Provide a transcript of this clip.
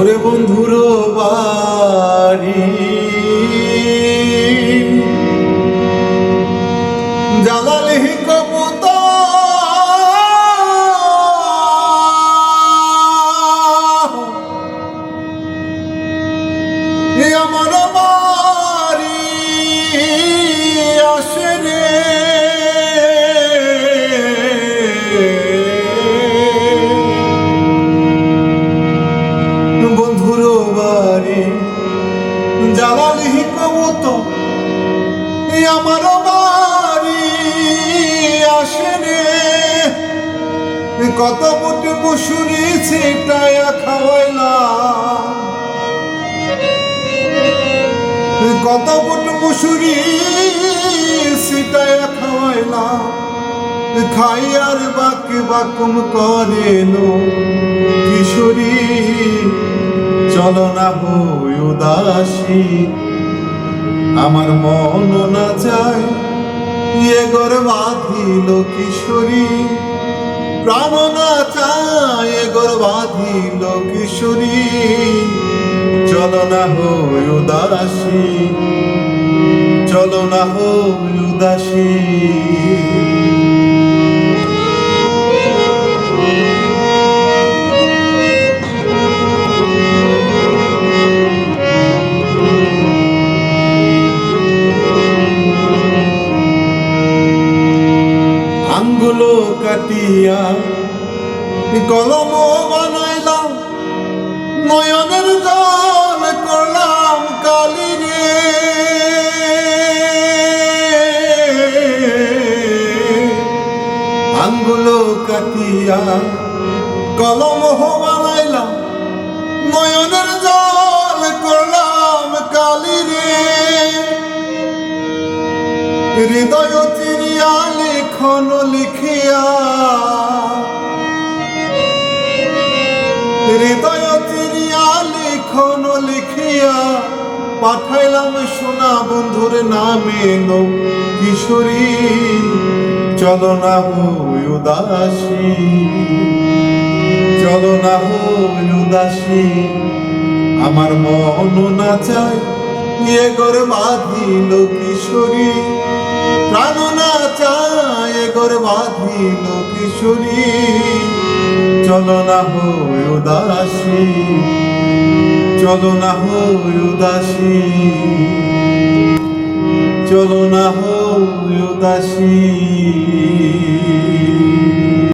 ওরে বন্ধুর বাড়ি। জালালিহি কবুতর। আমার জালালিহি কবুতর এ আমার বাড়ি আসে রে কত বুটি মুসুরি ছিটায়া খাওয়াইলাম। কত বুট মুসুরি সিটায়া খাওয়াইলাম। খাই আর বাকি বাকুম করে নো কিশোরী। চলো না হই উদাসী। আমার মন না চায় ইয়ে গর বাঁধিল কিশোরী। প্রাণ না চায় গর বাঁধিল কিশোরী। চলো না হই উদাসী, চলো না হই উদাসী। আঙ্গুলো কাটিয়া কলম বানাইলাম। নয়নের জল করলাম কালি রে। আঙ্গুলো কাটিয়া কলম বানাইলাম। নয়নের জল করলাম কালি রে। হৃদয় চিরিয়া লিখন লিখিয়া হৃদয় চিরিয়া লিখন লিখিয়া পাঠাইলাম সোনা বন্ধুর নামে কিশোরী। চলো না হই উদাসী। চলো না হই উদাসী। আমার মন না চায় ইয়ে গর বাঁধিল কিশোরী। প্রাণ না কিশোরী চলো না হই উদাসী চলো না হই উদাসী চলো না হই